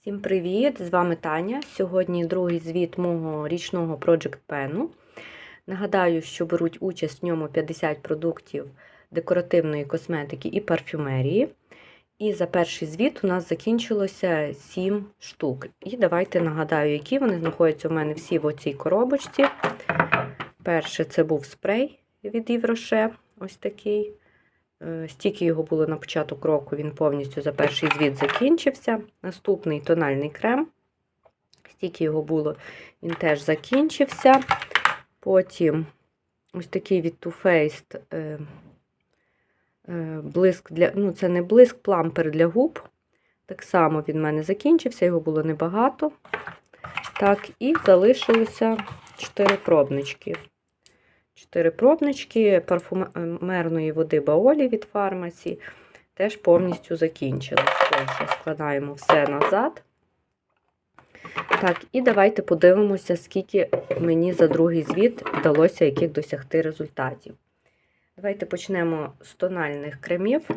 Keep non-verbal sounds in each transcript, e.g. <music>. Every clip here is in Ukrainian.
Всім привіт! З вами Таня. Сьогодні другий звіт мого річного Project Pen. Нагадаю, що беруть участь в ньому 50 продуктів декоративної косметики і парфюмерії. І за перший звіт у нас закінчилося 7 штук. І давайте нагадаю, які вони знаходяться у мене всі в оцій коробочці. Перше це був спрей від Євроше, ось такий. Е, Стільки його було на початок року, він повністю за перший звіт закінчився. Наступний тональний крем. Стільки його було, він теж закінчився. Потім ось такий від Too Faced е, е, блиск для, ну це не блиск, плампер для губ. Так само він в мене закінчився, його було небагато. Так, і залишилося 4 пробнички. Чотири пробнички парфумерної води Баолі від фармасі теж повністю закінчились. Отже, складаємо все назад. Так, і давайте подивимося, скільки мені за другий звіт вдалося яких досягти результатів. Давайте почнемо з тональних кремів.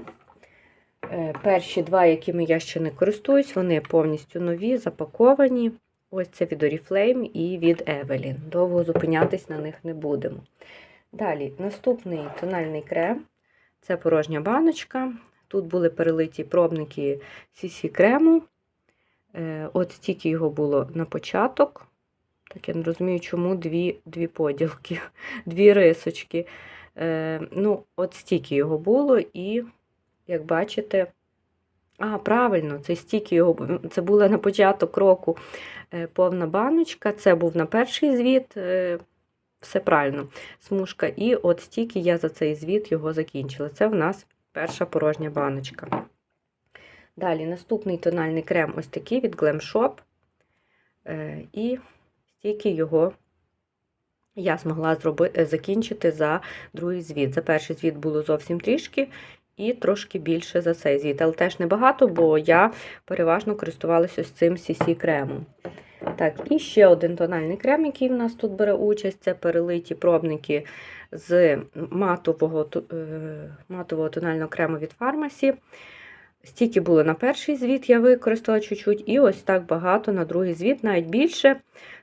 Е, Перші два, якими я ще не користуюсь, вони повністю нові, запаковані. Ось це від Oriflame і від Evelyn. Довго зупинятись на них не будемо. Далі, наступний тональний крем це порожня баночка. Тут були перелиті пробники CC крему. Е, От стільки його було на початок. Так, я не розумію, чому дві дві поділки, <laughs> дві рисочки. Е, Ну, от стільки його було, і, як бачите, а, правильно, це стільки його, це була на початок року е, повна баночка. Це був на перший звіт. Е, все правильно, смужка. І от стільки я за цей звіт його закінчила. Це в нас перша порожня баночка. Далі наступний тональний крем ось такий від Glam Shop. Е, І стільки його я змогла зробити, закінчити за другий звіт. За перший звіт було зовсім трішки. І трошки більше за цей звіт, але теж небагато, бо я переважно користувалася ось цим CC кремом. Так, і ще один тональний крем, який в нас тут бере участь, це перелиті пробники з матового матового тонального крему від фармасі. Стільки було на перший звіт, я використала чуть-чуть, і ось так багато на другий звіт, навіть більше,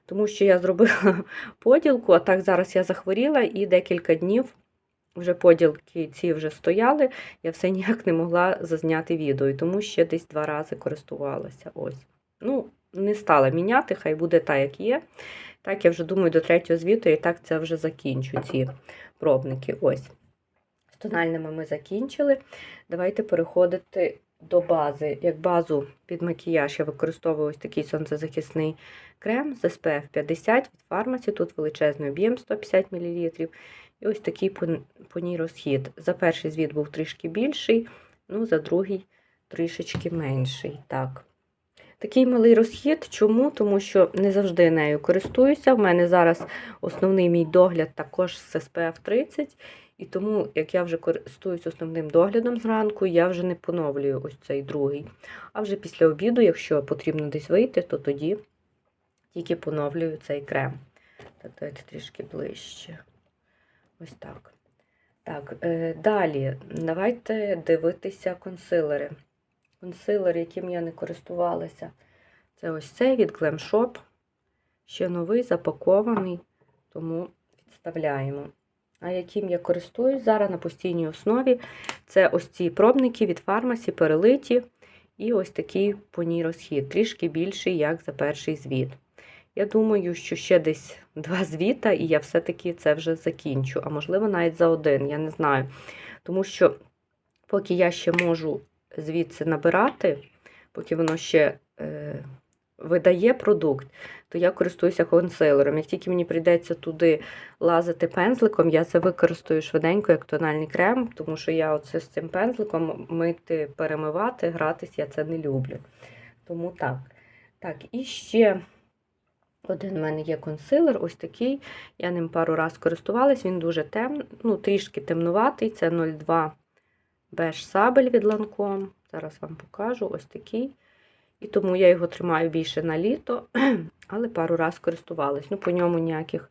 тому що я зробила <laughs> поділку, а так зараз я захворіла і декілька днів вже поділки ці вже стояли, я все ніяк не могла зазняти відео, і тому ще десь два рази користувалася. Ось. Ну, не стала міняти, хай буде так, як є. Так, я вже думаю, до третього звіту, і так це вже закінчу ці пробники. Ось. З тональними ми закінчили. Давайте переходити до бази. Як базу під макіяж я використовую ось такий сонцезахисний крем з SPF 50 від фармасі. Тут величезний об'єм 150 мл. І ось такий по ній розхід. За перший звіт був трішки більший, ну, за другий трішечки менший. Так. Такий малий розхід. Чому? Тому що не завжди нею користуюся. В мене зараз основний мій догляд також з SPF 30. І тому, як я вже користуюсь основним доглядом зранку, я вже не поновлюю ось цей другий. А вже після обіду, якщо потрібно десь вийти, то тоді тільки поновлюю цей крем. Так, давайте трішки ближче. Ось так. Так, е, далі давайте дивитися консилери. Консилер, яким я не користувалася, це ось цей від Glam Shop. Ще новий, запакований, тому відставляємо. А яким я користуюсь зараз на постійній основі, це ось ці пробники від фармасі, перелиті. І ось такий по ній розхід, трішки більший, як за перший звіт. Я думаю, що ще десь два звіта, і я все-таки це вже закінчу. А можливо, навіть за один, я не знаю. Тому що, поки я ще можу звідси набирати, поки воно ще е, видає продукт, то я користуюся консилером. Як тільки мені прийдеться туди лазити пензликом, я це використаю швиденько як тональний крем, тому що я оце з цим пензликом мити, перемивати, гратись я це не люблю. Тому так. Так, і ще. Один в мене є консилер, ось такий. Я ним пару раз користувалась, він дуже темний, ну, трішки темнуватий. Це 02 беж сабель від Lancome. Зараз вам покажу ось такий. І тому я його тримаю більше на літо, <clears throat> але пару раз користувалась. Ну, по ньому ніяких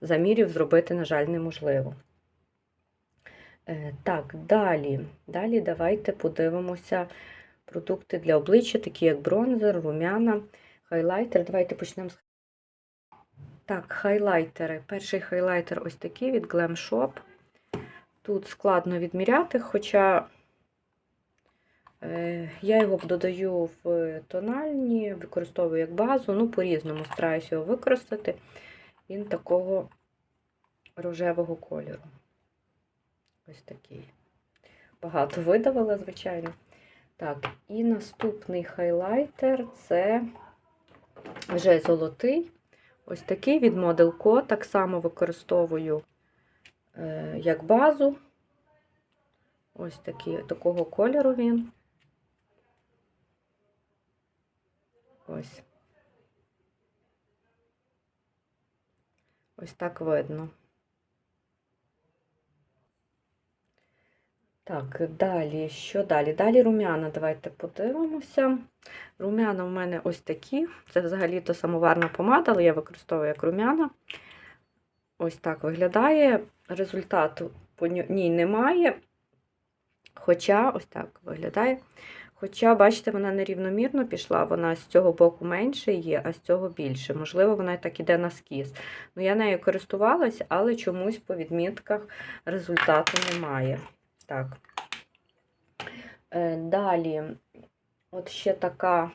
замірів зробити, на жаль, неможливо. Е, так, далі. Далі давайте подивимося продукти для обличчя, такі як бронзер, рум'яна, хайлайтер. Давайте почнемо з так, хайлайтери. Перший хайлайтер ось такий від Glam Shop. Тут складно відміряти, хоча е, я його додаю в тональні, використовую як базу, ну, по-різному стараюся його використати. Він такого рожевого кольору. Ось такий. Багато видавала, звичайно. Так, і наступний хайлайтер це вже золотий. Ось такий від Model Co. Так само використовую е, як базу. Ось такий, такого кольору він. Ось. Ось так видно. Так, далі, що далі? Далі рум'яна, давайте подивимося. Рум'яна в мене ось такі. Це взагалі-то самоварна помада, але я використовую як рум'яна. Ось так виглядає. Результату по ній немає. Хоча, ось так виглядає. Хоча, бачите, вона нерівномірно пішла, вона з цього боку менше є, а з цього більше. Можливо, вона так іде на скіз. Ну, я нею користувалась, але чомусь по відмітках результату немає. Так. Е, Далі, от ще така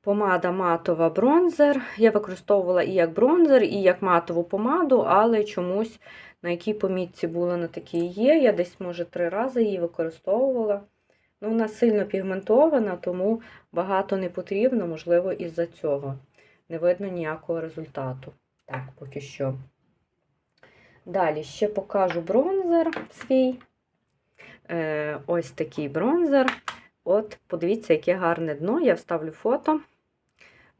помада матова бронзер. Я використовувала і як бронзер, і як матову помаду, але чомусь на якій помітці була на такій є. Я десь, може, три рази її використовувала. Ну, Вона сильно пігментована, тому багато не потрібно, можливо, із-за цього. Не видно ніякого результату. Так, поки що. Далі ще покажу бронзер свій. Е, Ось такий бронзер. От, подивіться, яке гарне дно. Я вставлю фото.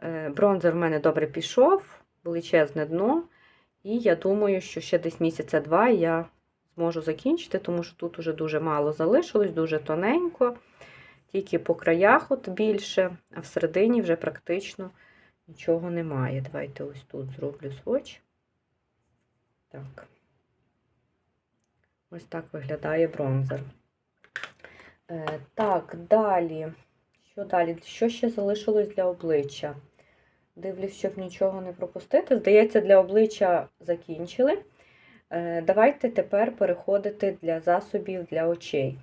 Е, Бронзер в мене добре пішов, величезне дно. І я думаю, що ще десь місяця два я зможу закінчити, тому що тут уже дуже мало залишилось, дуже тоненько. Тільки по краях от більше, а всередині вже практично нічого немає. Давайте ось тут зроблю сводч. Так. Ось так виглядає бронзер. Е, так, далі. Що далі? Що ще залишилось для обличчя? Дивлюсь, щоб нічого не пропустити. Здається, для обличчя закінчили. Е, давайте тепер переходити для засобів для очей.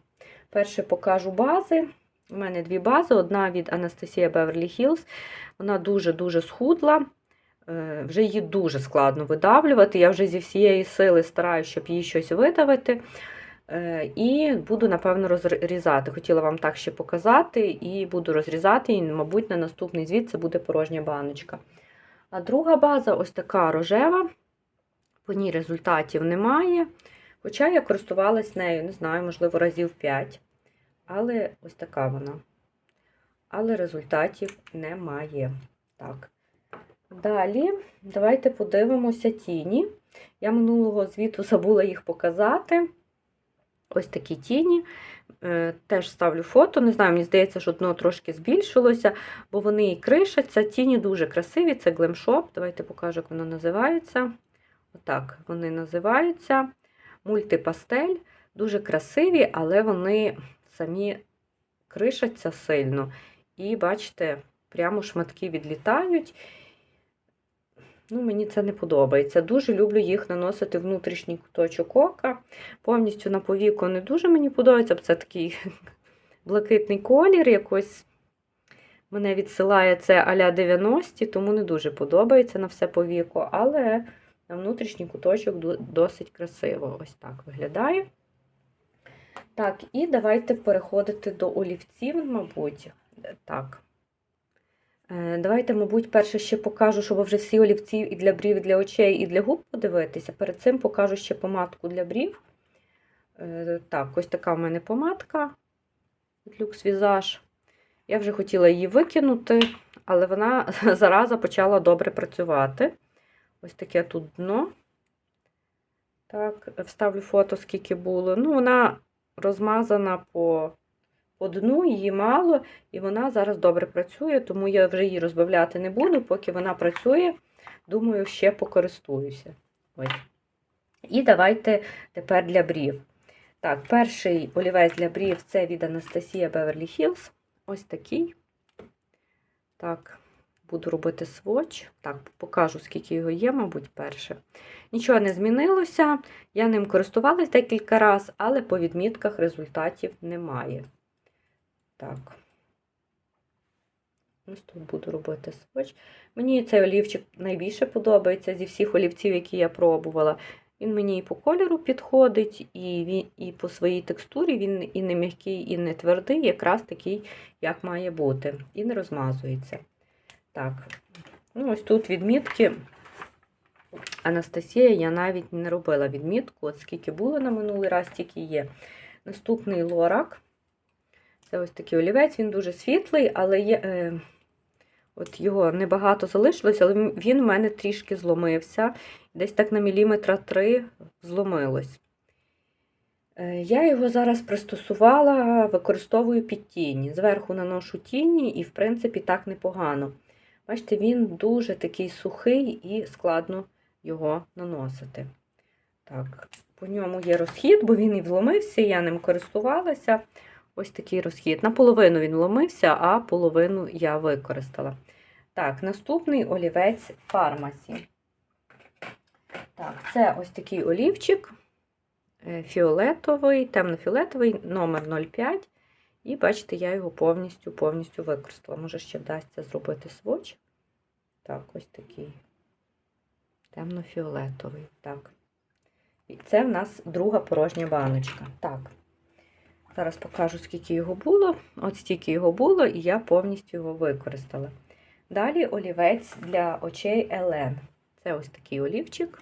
Перше покажу бази. У мене дві бази. Одна від Анастасія Beverly Hills. Вона дуже-дуже схудла. Е, Вже її дуже складно видавлювати. Я вже зі всієї сили стараюся, щоб їй щось видавити. Е, І буду, напевно, розрізати. Хотіла вам так ще показати, і буду розрізати, і, мабуть, на наступний звіт це буде порожня баночка. А друга база ось така рожева. По ній результатів немає. Хоча я користувалась нею, не знаю, можливо, разів 5. Але ось така вона. Але результатів немає. Так. Далі, давайте подивимося тіні. Я минулого звіту забула їх показати. Ось такі тіні. Е, Теж ставлю фото. Не знаю, мені здається, що дно трошки збільшилося, бо вони і кришаться. Тіні дуже красиві, це Glam Shop. Давайте покажу, як воно називається. Отак вони називаються. Мультипастель. Дуже красиві, але вони самі кришаться сильно. І, бачите, прямо шматки відлітають. Ну, Мені це не подобається. Дуже люблю їх наносити внутрішній куточок ока. Повністю на повіку не дуже мені подобається, бо це такий <laughs> блакитний колір. Якось мене відсилає це а-ля 90 тому не дуже подобається на все повіку, але на внутрішній куточок досить красиво. Ось так виглядає. Так, і давайте переходити до олівців, мабуть. Так. Давайте, мабуть, перше ще покажу, щоб вже всі олівці і для брів, і для очей, і для губ подивитися. Перед цим покажу ще помадку для брів. Так, ось така в мене помадка від Lux Visage. Я вже хотіла її викинути, але вона <laughs> зараза почала добре працювати. Ось таке тут дно. Так, вставлю фото, скільки було. Ну, вона розмазана по по дну, її мало, і вона зараз добре працює, тому я вже її розбавляти не буду, поки вона працює, думаю, ще покористуюся. Ось. І давайте тепер для брів. Так, перший олівець для брів це від Анастасія Beverly Hills. Ось такий. Так, буду робити сводч. Так, покажу, скільки його є, мабуть, перше. Нічого не змінилося. Я ним користувалась декілька разів, але по відмітках результатів немає. Так. Ось тут буду робити сводч. Мені цей олівчик найбільше подобається зі всіх олівців, які я пробувала. Він мені і по кольору підходить, і він, і по своїй текстурі він і не м'який, і не твердий, якраз такий, як має бути, і не розмазується. Так, ну ось тут відмітки. Анастасія, я навіть не робила відмітку, от скільки було на минулий раз, стільки є. Наступний лорак. Це ось такий олівець, він дуже світлий, але є, е, от його небагато залишилось, але він в мене трішки зломився. Десь так на міліметра 3 зломилось. Е, я його зараз пристосувала, використовую під тіні. Зверху наношу тіні, і, в принципі, так непогано. Бачите, він дуже такий сухий і складно його наносити. Так, по ньому є розхід, бо він і вломився, я ним користувалася. Ось такий розхід. Наполовину він вломився, а половину я використала. Так, наступний олівець фармасі. Так, це ось такий олівчик е, фіолетовий, темно-фіолетовий, номер 05. І бачите, я його повністю повністю використала. Може, ще вдасться зробити сводч. Так, ось такий темно-фіолетовий. Так. І це в нас друга порожня баночка. Так. Зараз покажу, скільки його було. От стільки його було, і я повністю його використала. Далі олівець для очей Елен. Це ось такий олівчик.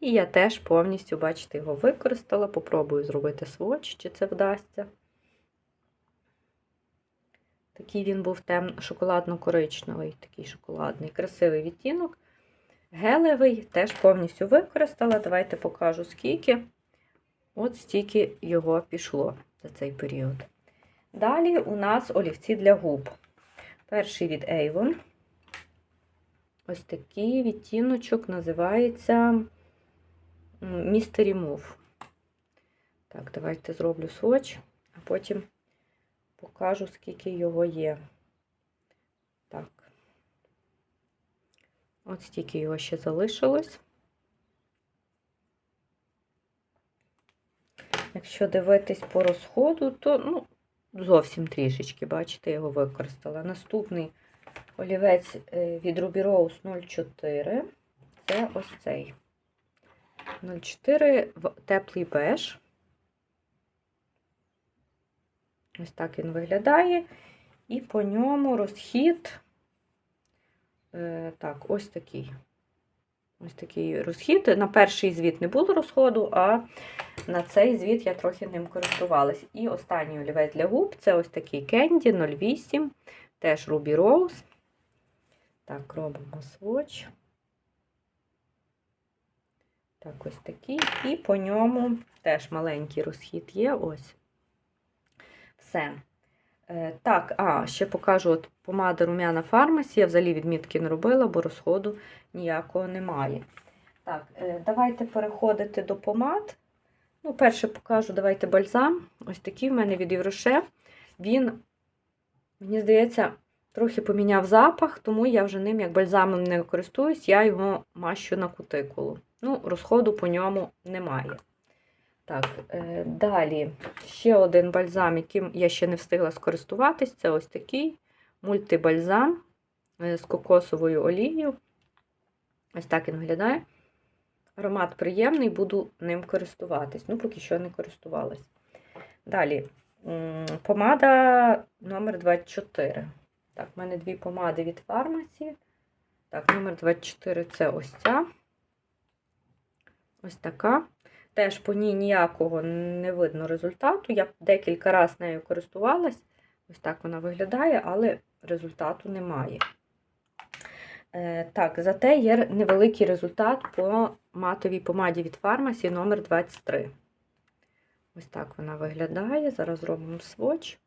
І я теж повністю, бачите, його використала. Попробую зробити сводч, чи це вдасться. Такий він був темно шоколадно-коричневий, такий шоколадний, красивий відтінок. Гелевий теж повністю використала. Давайте покажу, скільки. От стільки його пішло за цей період. Далі у нас олівці для губ. Перший від Avon. Ось такий відтіночок називається Mystery Move. Так, давайте зроблю сводч, а потім покажу, скільки його є. Так. От стільки його ще залишилось. Якщо дивитись по розходу, то ну, зовсім трішечки, бачите, його використала. Наступний олівець від Ruby Rose 04. Це ось цей. 04 в теплий беж. Ось так він виглядає. І по ньому розхід, е, так, ось такий. Ось такий розхід. На перший звіт не було розходу, а на цей звіт я трохи ним користувалась. І останній олівець для губ це ось такий Candy 08, теж Ruby Rose. Так, робимо сводч. Так, ось такий. І по ньому теж маленький розхід є. Ось. Все. Е, так, а, ще покажу от помада рум'яна фармасі. Я взагалі відмітки не робила, бо розходу ніякого немає. Так, е, давайте переходити до помад. Ну, перше покажу, давайте бальзам. Ось такий в мене від Євроше. Він, мені здається, трохи поміняв запах, тому я вже ним як бальзамом не користуюсь, я його мащу на кутикулу. Ну, розходу по ньому немає. Так, е, далі ще один бальзам, яким я ще не встигла скористуватись, це ось такий мультибальзам е, з кокосовою олією. Ось так він виглядає. Аромат приємний, буду ним користуватись. Ну, поки що не користувалась. Далі помада номер 24. Так, в мене дві помади від фармасі. Так, номер 24 це ось ця. Ось така. Теж по ній ніякого не видно результату. Я декілька разів нею користувалась. Ось так вона виглядає, але результату немає. Е, так, зате є невеликий результат по матовій помаді від фармасі номер 23 Ось так вона виглядає. Зараз зробимо сводч.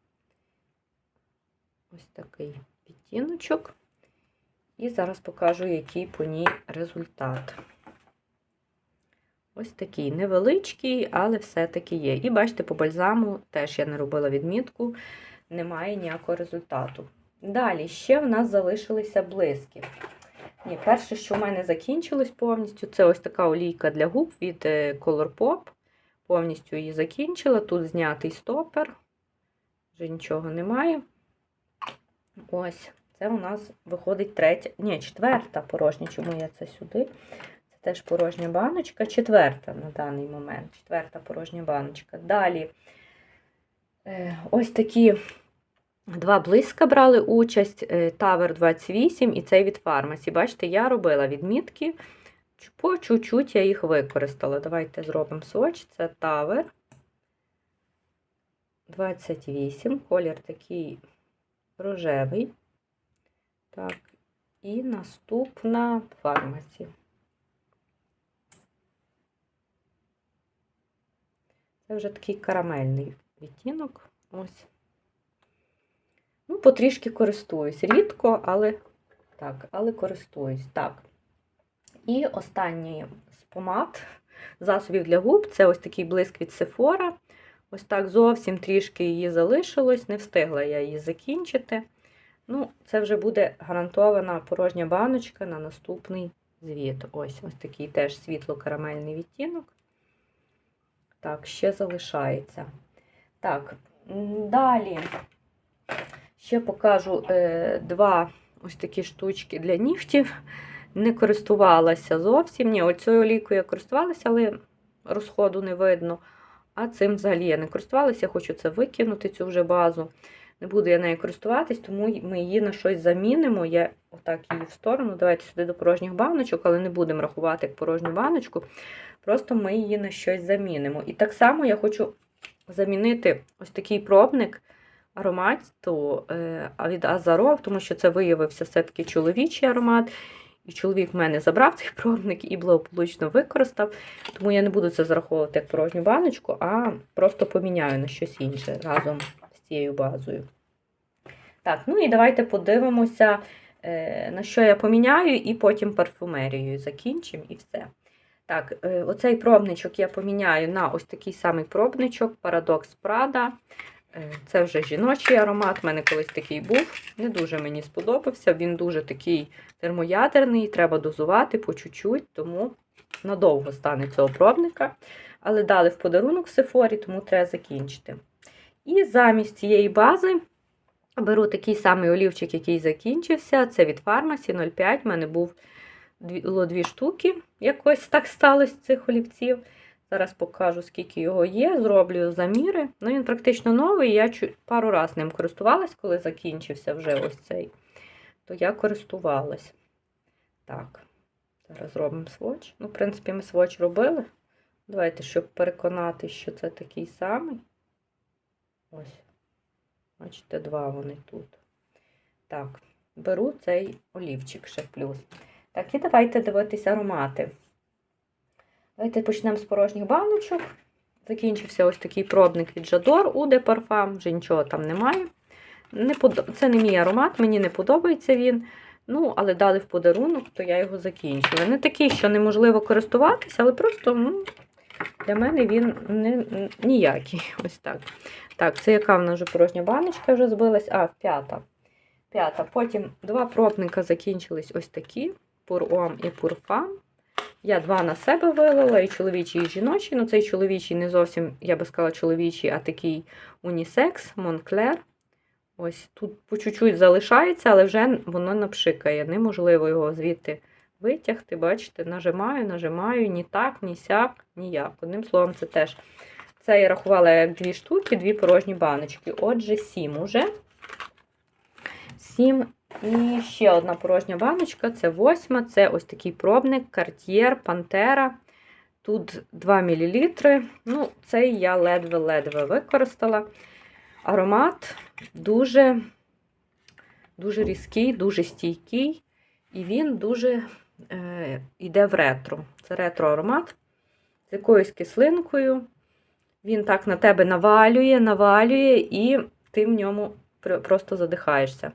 Ось такий відтіночок. І зараз покажу, який по ній результат. Ось такий невеличкий, але все-таки є. І бачите, по бальзаму теж я не робила відмітку, немає ніякого результату. Далі ще в нас залишилися блиски. Ні, перше, що в мене закінчилось повністю, це ось така олійка для губ від е, Colourpop. Повністю її закінчила. Тут знятий стопер. Вже нічого немає. Ось, це у нас виходить третя, ні, четверта порожня. Чому я це сюди? Теж порожня баночка. Четверта на даний момент. Четверта порожня баночка. Далі е, ось такі два блиска брали участь. е, Тавер 28 і цей від фармасі. Бачите, я робила відмітки. По чуть-чуть я їх використала. Давайте зробимо своч. Це Тавер 28. Колір такий рожевий. Так, і наступна фармасі. Це вже такий карамельний відтінок. Ось. Ну, потрішки користуюсь. Рідко, але так, але користуюсь. Так. І останній з помад засобів для губ це ось такий блиск від Sephora. Ось так зовсім трішки її залишилось, не встигла я її закінчити. Ну, це вже буде гарантована порожня баночка на наступний звіт. Ось ось такий теж світло-карамельний відтінок. Так, ще залишається. Так, далі ще покажу е, два ось такі штучки для нігтів. Не користувалася зовсім. Ні, оцею олійкою я користувалася, але розходу не видно. А цим взагалі я не користувалася, хочу це викинути, цю вже базу. Не буду я нею користуватись, тому ми її на щось замінимо. Я отак її в сторону. Давайте сюди до порожніх баночок, але не будемо рахувати як порожню баночку. Просто ми її на щось замінимо. І так само я хочу замінити ось такий пробник аромату е, від Азаров, тому що це виявився все-таки чоловічий аромат. І чоловік в мене забрав цей <laughs> пробник і благополучно використав. Тому я не буду це зараховувати як порожню баночку, а просто поміняю на щось інше разом цією базою. Так, ну і давайте подивимося, е, на що я поміняю, і потім парфумерією закінчимо і все. Так, е, оцей пробничок я поміняю на ось такий самий пробничок Paradox Prada. Е, Це вже жіночий аромат, в мене колись такий був. Не дуже мені сподобався. Він дуже такий термоядерний, треба дозувати по чуть-чуть, тому надовго стане цього пробника. Але дали в подарунок в Сефорі, тому треба закінчити. І замість цієї бази беру такий самий олівчик, який закінчився. Це від Фармасі 0,5. У мене було дві штуки. Якось так сталося цих олівців. Зараз покажу, скільки його є, зроблю заміри. Ну, він практично новий. Я пару разів ним користувалась, коли закінчився вже ось цей. То я користувалась. Так, зараз зробимо сводч. Ну, в принципі, ми сводч робили. Давайте, щоб переконати, що це такий самий. Ось. Бачите, два вони тут. Так, беру цей олівчик ще плюс. Так, і давайте дивитися аромати. Давайте почнемо з порожніх баночок. Закінчився ось такий пробник від Жадор у Де Parfum, вже нічого там немає. Не подо... Це не мій аромат, мені не подобається він. Ну, але дали в подарунок, то я його закінчила. Не такий, що неможливо користуватися, але просто ну, для мене він не, ніякий. Ось так. Так, це яка в нас вже порожня баночка вже збилась? А, п'ята. П'ята. Потім два пробника закінчились ось такі: Пур-Ом і Пурфам. Я два на себе вилила, і чоловічий, і жіночий. Ну, цей чоловічий не зовсім, я би сказала, чоловічий, а такий унісекс, Монклер. Ось тут по чуть-чуть залишається, але вже воно напшикає. Неможливо його звідти витягти. Бачите, нажимаю, нажимаю, ні так, ні сяк, ніяк. Одним словом, це теж. Це я рахувала як дві штуки, дві порожні баночки. Отже, сім уже. Сім. І ще одна порожня баночка, це восьма. Це ось такий пробник Cartier Pantera. Тут 2 мл. Ну, цей я ледве-ледве використала. Аромат дуже, дуже різкий, дуже стійкий. І він дуже е, йде в ретро. Це ретро-аромат з якоюсь кислинкою. Він так на тебе навалює, навалює, і ти в ньому просто задихаєшся.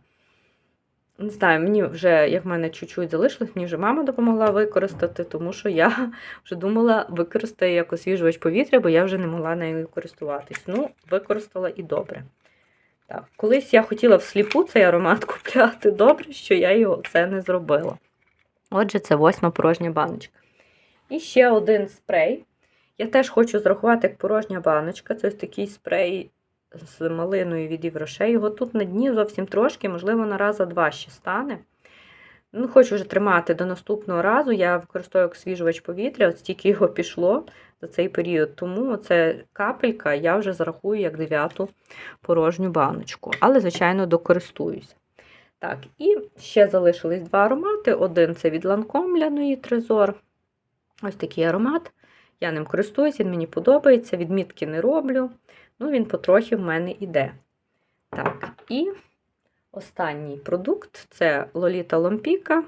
не знаю, мені вже, як в мене чуть-чуть залишилось, мені вже мама допомогла використати, тому що я <laughs> вже думала використати як освіжувач повітря, бо я вже не могла нею користуватись. Ну, використала і добре. Так, колись я хотіла всліпу цей аромат <laughs> купляти. Добре, що я його це не зробила. Отже, це восьма порожня баночка. І ще один спрей. Я теж хочу зрахувати як порожня баночка. Це ось такий спрей з малиною від Євроше. Його тут на дні зовсім трошки, можливо, на раза два ще стане. Ну, Хочу вже тримати до наступного разу. Я використовую як свіжувач повітря, от стільки його пішло за цей період. Тому це капелька я вже зарахую як дев'яту порожню баночку. Але, звичайно, докористуюся. Так, і ще залишились два аромати. Один це від Lancome ляної Трезор. Ось такий аромат. Я ним користуюсь, він мені подобається, відмітки не роблю. Ну, він потрохи в мене йде. Так, і останній продукт це Лоліта Ломпіка.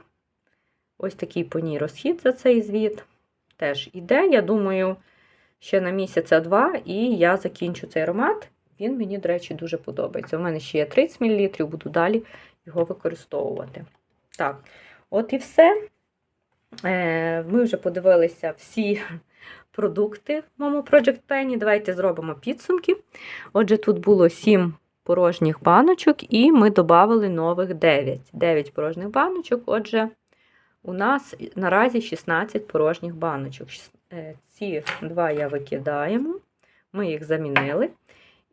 Ось такий по ній розхід за цей звіт. Теж іде. Я думаю, ще на місяця два, і я закінчу цей аромат. Він мені, до речі, дуже подобається. У мене ще є 30 мл, буду далі його використовувати. Так, от і все. Е, Ми вже подивилися всі продукти в моєму Project Penny. Давайте зробимо підсумки. Отже, тут було 7 порожніх баночок, і ми додали нових 9. 9 порожніх баночок. Отже, у нас наразі 16 порожніх баночок. Е, Ці два я викидаємо, ми їх замінили.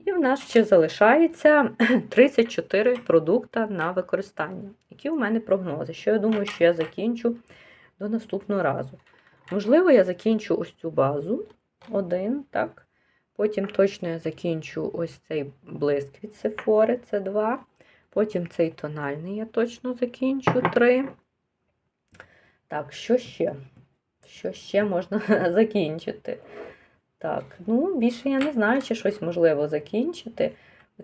І в нас ще залишається <clears throat> 34 продукти на використання. Які у мене прогнози? Що я думаю, що я закінчу до наступного разу. Можливо, я закінчу ось цю базу. Один, так. Потім точно я закінчу ось цей блиск від Sephora, це два. Потім цей тональний я точно закінчу три. Так, що ще? Що ще можна <laughs> закінчити? Так, ну, більше я не знаю, чи щось можливо закінчити.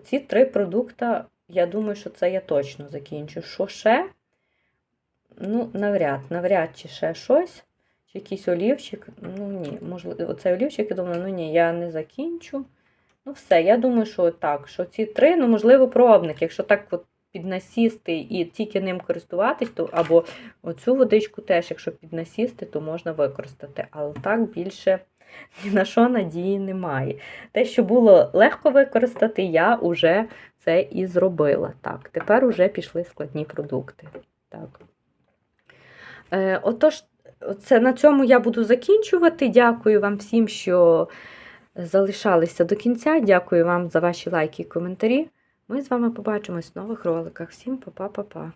Ці три продукти, я думаю, що це я точно закінчу. Що ще? Ну, навряд, навряд чи ще щось. Якийсь олівчик. Ну, ні, можливо, оцей олівчик, я думаю, ну ні, я не закінчу. Ну, все, я думаю, що так, що ці три, ну, можливо, пробник. Якщо так от піднасісти і тільки ним користуватись, то або оцю водичку теж, якщо піднасісти, то можна використати. Але так більше ні на що надії немає. Те, що було легко використати, я вже це і зробила. Так, тепер вже пішли складні продукти. Так. Е, Отож, це на цьому я буду закінчувати. Дякую вам всім, що залишалися до кінця. Дякую вам за ваші лайки і коментарі. Ми з вами побачимось в нових роликах. Всім па-па-па-па.